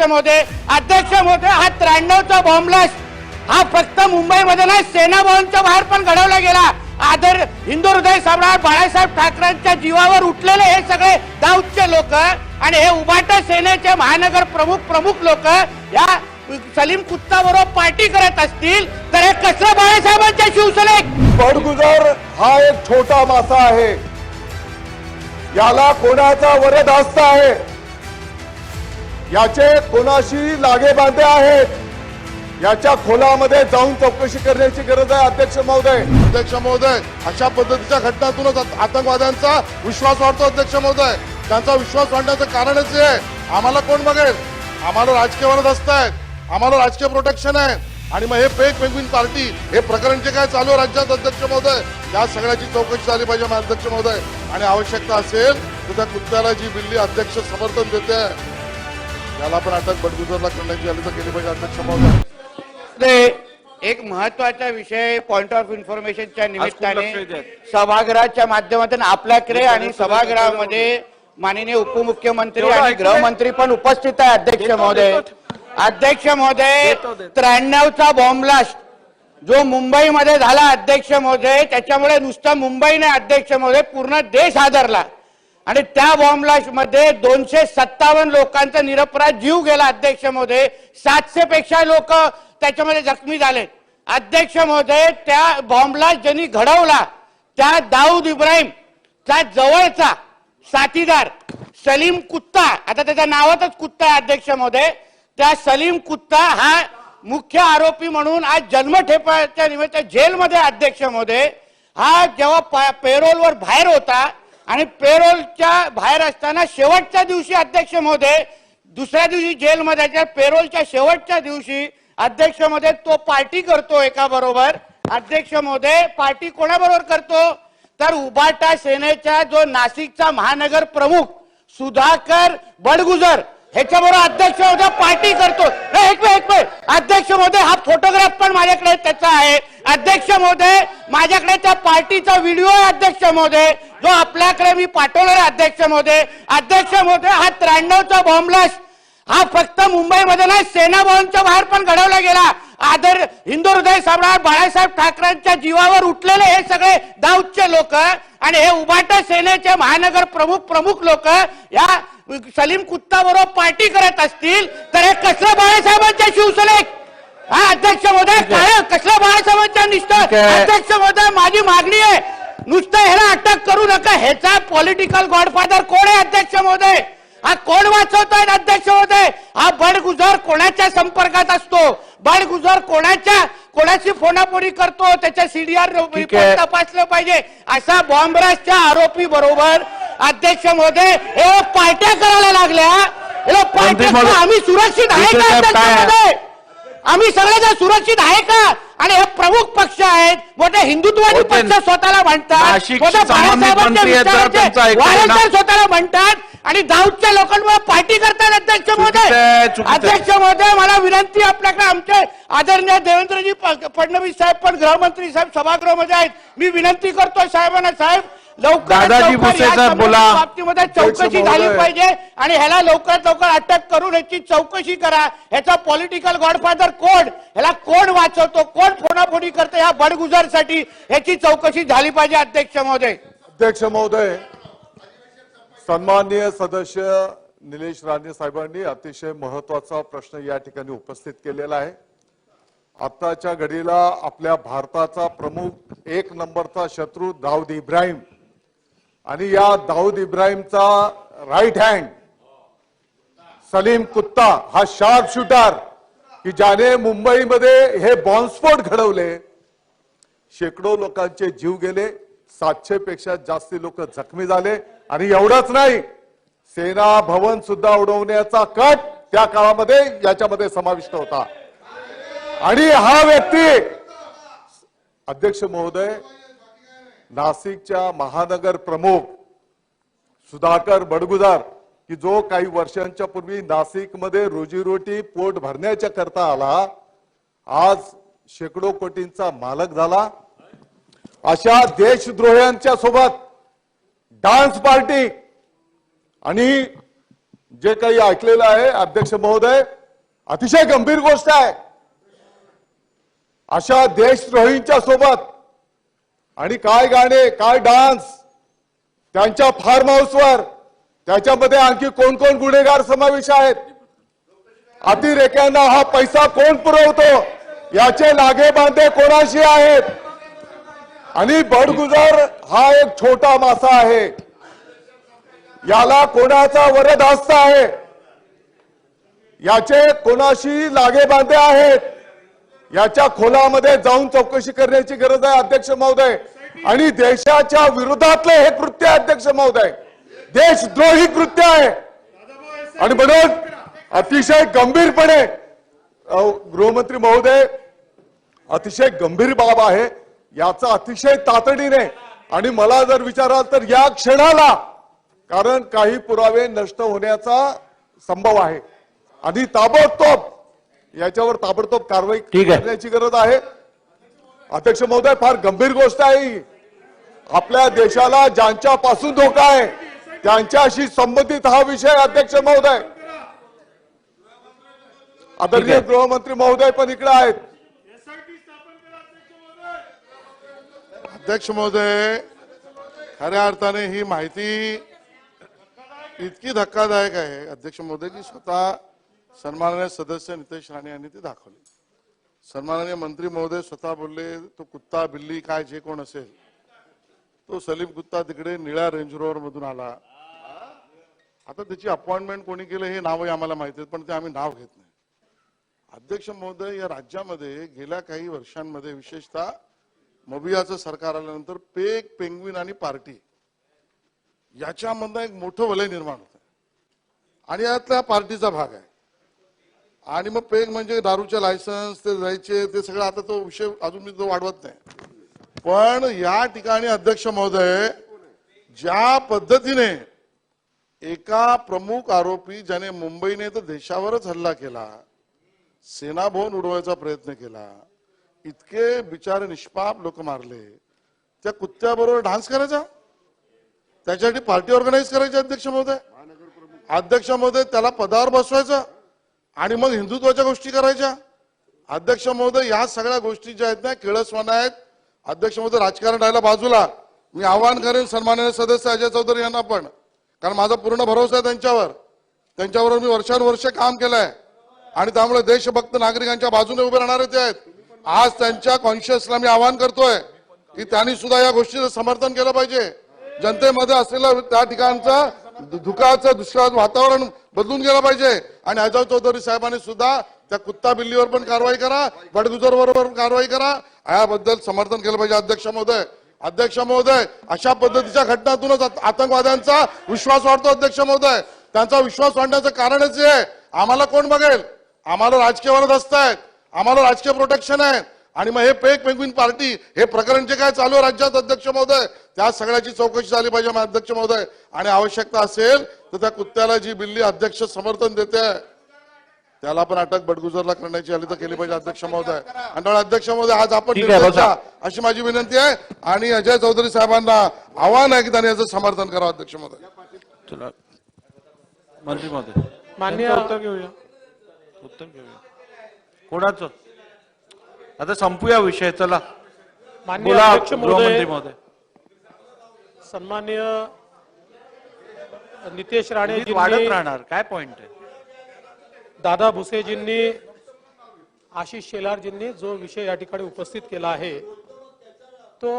अध्यक्ष महोदय अध्यक्ष महोदय हा त्र्याण्णवचा बॉम्बलास्ट हा फक्त मुंबईमध्ये नाही सेना भवनच्या बाहेर पण घडवला गेला. आदर हिंदू हृदय सम्राट बाळासाहेब ठाकरेंच्या जीवावर उठलेले हे सगळे दाऊदचे लोक आणि हे उभाटा सेनेचे महानगर प्रमुख प्रमुख लोक या सलीम कुत्ता बरोबर पार्टी करत असतील तर हे कसं बाळासाहेबांच्या शिवसेने बडगुजर हा एक छोटा मासा आहे. याला कोणाचा वरद असता आहे? याचे कोणाशी लागेबांधे आहेत? याच्या खोलामध्ये जाऊन चौकशी करण्याची गरज आहे अध्यक्ष महोदय. अध्यक्ष महोदय अशा पद्धतीच्या घटनातूनच आतंकवाद्यांचा विश्वास वाढतो अध्यक्ष महोदय. त्यांचा विश्वास वाढण्याचं कारणच आहे आम्हाला कोण बघेल? आम्हाला राजकीय वरद असतायत आम्हाला राजकीय प्रोटेक्शन आहे. आणि मग हे फेक पेंग्विन पार्टी हे प्रकरण जे काय चालू आहे राज्यात अध्यक्ष महोदय या सगळ्याची चौकशी झाली पाहिजे अध्यक्ष महोदय. आणि आवश्यकता असेल तर त्या कुत्त्याला जी बिल्ली अध्यक्ष समर्थन देते त्याला पण अटक बडगुजरला करण्याची आली तर केली पाहिजे अध्यक्ष महोदय ते एक महत्त्वाचा विषय पॉइंट ऑफ इन्फॉर्मेशनच्या निमित्ताने. सभागृहाच्या माध्यमातून आपल्याकडे आणि सभागृहामध्ये माननीय उपमुख्यमंत्री आणि? गृहमंत्री पण उपस्थित आहे अध्यक्ष महोदय. अध्यक्ष महोदय. त्र्याण्णवचा बॉम्बलास्ट जो मुंबईमध्ये झाला अध्यक्ष महोदय त्याच्यामुळे नुसतं मुंबई नाही अध्यक्ष महोदय पूर्ण देश हादरला आणि त्या बॉम्बलाशमध्ये दोनशे सत्तावन्न लोकांचा निरपराध जीव गेला अध्यक्ष महोदय सातशे पेक्षा लोक त्याच्यामध्ये जखमी झाले अध्यक्ष महोदय त्या बॉम्बला ज्यांनी घडवला त्या दाऊद इब्राहिम त्या जवळचा साथीदार सलीम कुत्ता आता त्याच्या नावातच कुत्ता आहे अध्यक्ष महोदय त्या सलीम कुत्ता हा मुख्य आरोपी म्हणून आज जन्मठेपाच्या निमित्त जेलमध्ये अध्यक्ष महोदय हा जेव्हा पेरोलवर बाहेर होता आणि पेरोलच्या बाहेर असताना शेवटच्या दिवशी अध्यक्ष महोदय दुसऱ्या दिवशी जेलमध्ये पेरोलच्या शेवटच्या दिवशी अध्यक्ष महोदय तो पार्टी करतो एका बरोबर. अध्यक्ष महोदय पार्टी कोणाबरोबर करतो? तर उबाटा सेनेचा जो नाशिकचा महानगर प्रमुख सुधाकर बडगुजर. ह्याच्याबरोबर अध्यक्ष महोदय पार्टी करतो. एक मिनिट एक अध्यक्ष महोदय हा फोटोग्राफ पण माझ्याकडे त्याचा आहे. अध्यक्ष महोदय माझ्याकडे त्या पार्टीचा व्हिडिओ आहे अध्यक्ष महोदय. जो आपल्याकडे मी पाठवणार आहे अध्यक्ष महोदय. अध्यक्ष महोदय हा त्र्याण्णवचा बॉम्बलास्ट हा फक्त मुंबईमध्ये नाही सेना भवनच्या बाहेर पण घडवला गेला. आदर हिंदू हृदय सम्राट बाळासाहेब ठाकरेंच्या जीवावर उठलेले हे सगळे दाऊदचे लोक आणि हे उबाट सेनेचे महानगर प्रमुख प्रमुख लोक या सलीम कुत्ता बरोबर पार्टी करत असतील तर हे कसलं बाळासाहेबांच्या शिवसेनेत? हा अध्यक्ष महोदय काय कसलं बाळासाहेबांच्या निष्ठा. अध्यक्ष महोदय माझी मागणी आहे. नुसतं ह्याला अटक करू नका. ह्याचा पॉलिटिकल गॉडफादर कोण आहे अध्यक्ष महोदय? हा कोण वाचवतोय अध्यक्ष महोदय? हा बडगुजर कोणाच्या संपर्कात असतो? बडगुजर कोणाच्या कोणाची फोनाफोनी करतो? त्याच्या सीडीआर. तपासलं पाहिजे. असा बॉम्बराजच्या आरोपी बरोबर अध्यक्ष महोदय पार्ट्या करायला लागल्या. पार्ट्या आम्ही सुरक्षित आहे का आम्ही सगळेजण सुरक्षित आहे का? आणि हे प्रमुख पक्ष आहेत. मोठे हिंदुत्ववादी. पक्ष स्वतःला म्हणतात. वारंवार स्वतःला म्हणतात. आणि दाऊदच्या लोकांमुळे पार्टी करतात अध्यक्ष महोदय. अध्यक्ष महोदय मला विनंती आपल्याकडे. आमचे आदरणीय देवेंद्रजी फडणवीस साहेब पण गृहमंत्री साहेब सभागृहामध्ये आहेत. मी विनंती करतोय साहेबांना. साहेब दादाजी लवकर भुसे या बोला. बाबतीमध्ये चौकशी झाली. पाहिजे आणि ह्याला लवकरात लवकर अटक करून ह्याची चौकशी करा. ह्याचा पॉलिटिकल गॉडफादर कोण? ह्याला कोण वाचवतो? कोण फोडाफोडी करतो ह्या बडगुजरसाठी? ह्याची चौकशी झाली पाहिजे अध्यक्ष महोदय. अध्यक्ष महोदय सन्माननीय सदस्य निलेश राणे साहेबांनी अतिशय महत्त्वाचा प्रश्न या ठिकाणी उपस्थित केलेला आहे. आत्ताच्या घडीला आपल्या भारताचा प्रमुख एक नंबरचा शत्रू दाऊद इब्राहिम आणि या दाऊद इब्राहिमचा राईट हँड सलीम कुत्ता हा शार्प शूटर की ज्याने मुंबईमध्ये हे बॉम्बस्फोट घडवले. शेकडो लोकांचे जीव गेले सातशे पेक्षा जास्ती लोक जखमी झाले आणि एवढंच नाही सेना भवन सुद्धा उडवण्याचा कट त्या काळामध्ये याच्यामध्ये समाविष्ट होता. आणि हा व्यक्ती अध्यक्ष महोदय नाशिकच्या महानगर प्रमुख सुधाकर बडगुजार की जो काही वर्षांच्या पूर्वी नाशिकमध्ये रोजीरोटी पोट भरण्याच्या करता आला आज शेकडो कोटींचा मालक झाला. अशा देशद्रोह्यांच्या सोबत डान्स पार्टी आणि जे काही ऐकलेलं आहे अध्यक्ष महोदय अतिशय गंभीर गोष्ट आहे. अशा देशद्रोहींच्या सोबत आणि काय गाणे काय डान्स त्यांच्या फार्म हाऊसवर त्याच्यामध्ये आणखी कोण कोण गुन्हेगार समावेश आहेत? अतिरेक्यांना हा पैसा कोण पुरवतो? याचे लागे बांधे कोणाशी आहेत? आणि बडगुजर हा एक छोटा मासा आहे. याला कोणाचा वरदहस्त आहे? याचे कोणाशी लागे बांधे आहेत? याच्या खोलामध्ये जाऊन चौकशी करण्याची गरज आहे अध्यक्ष महोदय. आणि देशाच्या विरोधातलं हे कृत्य आहे, अध्यक्ष महोदय. देशद्रोही कृत्य आहे. आणि म्हणून अतिशय गंभीरपणे गृहमंत्री महोदय अतिशय गंभीर बाब आहे. याचा अतिशय तातडीने आणि मला जर विचाराल तर या क्षणाला कारण काही पुरावे नष्ट होण्याचा संभव आहे. आणि ताबडतोब याच्यावर ताबडतोब कारवाई. करण्याची गरज आहे. अध्यक्ष महोदय फार गंभीर गोष्ट आहे ही. आपल्या देशाला ज्यांच्या पासून धोका आहे त्यांच्याशी संबंधित हा विषय अध्यक्ष महोदय. आदरणीय गृहमंत्री महोदय पण इकडे आहेत. अध्यक्ष महोदय खऱ्या अर्थाने ही माहिती इतकी धक्कादायक आहे. अध्यक्ष महोदय की स्वतः सन्माननीय सदस्य नितेश राणे यांनी ती दाखवली. सन्माननीय मंत्री महोदय स्वतः बोलले तो कुत्ता बिल्ली काय जे कोण असेल तो सलीम कुत्ता तिकडे निळ्या रेंज रोवर मधून आला. आता त्याची अपॉइंटमेंट कोणी केलं हे नावही आम्हाला माहिती आहे पण ते आम्ही नाव घेत नाही. अध्यक्ष महोदय या राज्यामध्ये गेल्या काही वर्षांमध्ये विशेषतः मबियाचं सरकार आल्यानंतर पेक पेंग्विन आणि पार्टी याच्यामधनं एक मोठं वलय निर्माण होत. आणि यातल्या पार्टीचा भाग आहे. आणि मग पेग म्हणजे दारूचे लायसन्स ते जायचे ते सगळं आता तो विषय अजून मी तो वाढवत नाही. पण या ठिकाणी अध्यक्ष महोदय ज्या पद्धतीने एका प्रमुख आरोपी ज्याने मुंबईने तर देशावरच हल्ला केला सेनाभवन उडवायचा प्रयत्न केला इतके बिचारे निष्पाप लोक मारले त्या कुत्त्याबरोबर डान्स करायचा? त्याच्यासाठी पार्टी ऑर्गनाईज करायची अध्यक्ष महोदय? अध्यक्ष महोदय त्याला पदावर बसवायचं? आणि मग हिंदुत्वाच्या गोष्टी करायच्या? अध्यक्ष महोदय या सगळ्या गोष्टी ज्या आहेत ना केळसवाना आहेत. अध्यक्ष महोदय राजकारण राहिला बाजूला. मी आवाहन करेन सन्माननीय सदस्य अजय चौधरी यांना पण. कारण माझा पूर्ण भरोसा आहे त्यांच्यावर. त्यांच्याबरोबर मी वर्षानुवर्ष काम केलंय. आणि त्यामुळे देशभक्त नागरिकांच्या बाजूने उभे राहणारे ते आहेत. आज त्यांच्या कॉन्शियसला मी आवाहन करतोय की त्यांनी सुद्धा या गोष्टीचं समर्थन केलं पाहिजे. जनतेमध्ये असलेलं त्या ठिकाणचं धुकाचं दुष्काळाचं वातावरण बदलून गेलं पाहिजे. आणि अजय चौधरी साहेबांनी सुद्धा त्या कुत्ता बिल्लीवर पण कारवाई करा बडगुजर बरोबर कारवाई करा. याबद्दल समर्थन केलं पाहिजे अध्यक्ष महोदय. अध्यक्ष महोदय अशा पद्धतीच्या घटनातूनच आतंकवाद्यांचा विश्वास वाढतो अध्यक्ष महोदय. त्यांचा विश्वास वाढण्याचं कारणच आहे. आम्हाला कोण बघेल? आम्हाला राजकीय वरद असतायत आम्हाला राजकीय प्रोटेक्शन आहे आणि मग हे पेक पेंग्विन पार्टी हे प्रकरण जे काय चालू आहे राज्यात अध्यक्ष महोदय त्या सगळ्याची चौकशी झाली पाहिजे मग अध्यक्ष महोदय. आणि आवश्यकता असेल तर त्या कुत्त्याला जी बिल्ली अध्यक्ष समर्थन देते त्याला पण अटक बडगुजरला करण्याची आली तर केली पाहिजे अध्यक्ष महोदय. आणि अध्यक्ष महोदय आज आपण अशी माझी विनंती आहे. आणि अजय चौधरी साहेबांना आव्हान आहे की त्यांनी याचं समर्थन करावं अध्यक्ष महोदय. मंत्री महोदय. मान्य- उत्तर घेऊया. उत्तर घेऊया. कोणाचं? आता संपूया विषय चला. अध्यक्ष महोदय. महोदय. सन्मान्य नितेश राणे वाढत राहणार काय पॉइंट आहे? दादा भुसेजींनी आशिष शेलारजींनी जो विषय या ठिकाणी उपस्थित केला आहे तो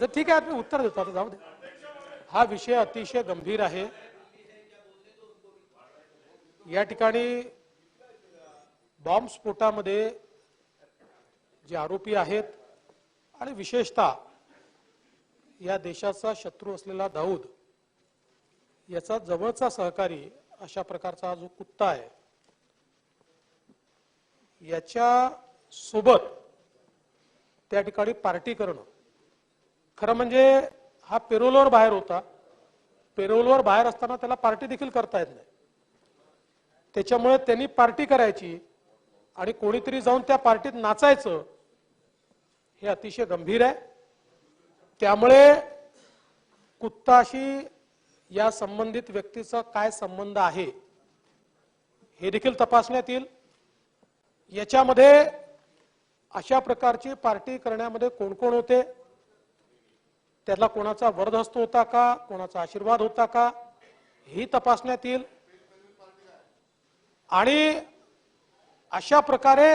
जर ठीक आहे मी उत्तर देतो आता जाऊ दे. हा विषय अतिशय गंभीर आहे. या ठिकाणी बॉम्ब स्फोटामध्ये जे आरोपी आहेत आणि विशेषतः या देशाचा शत्रू असलेला दाऊद याचा जवळचा सहकारी अशा प्रकारचा जो कुत्ता आहे याच्या सोबत त्या ठिकाणी पार्टी करणं. खरं म्हणजे हा पेरोलवर बाहेर होता. पेरोलवर बाहेर असताना त्याला पार्टी देखील करता येत नाही. त्याच्यामुळे त्यांनी पार्टी करायची आणि कोणीतरी जाऊन त्या पार्टीत नाचायचं हे अतिशय गंभीर आहे. त्यामुळे कुत्ताशी या संबंधित व्यक्तीचा काय संबंध आहे हे देखील तपासण्यात येईल. याच्यामध्ये अशा प्रकारची पार्टी करण्यामध्ये कोण कोण होते? त्याला कोणाचा वरदहस्त होता का? कोणाचा आशीर्वाद होता का? ही तपासण्यात येईल. आणि अशा प्रकारे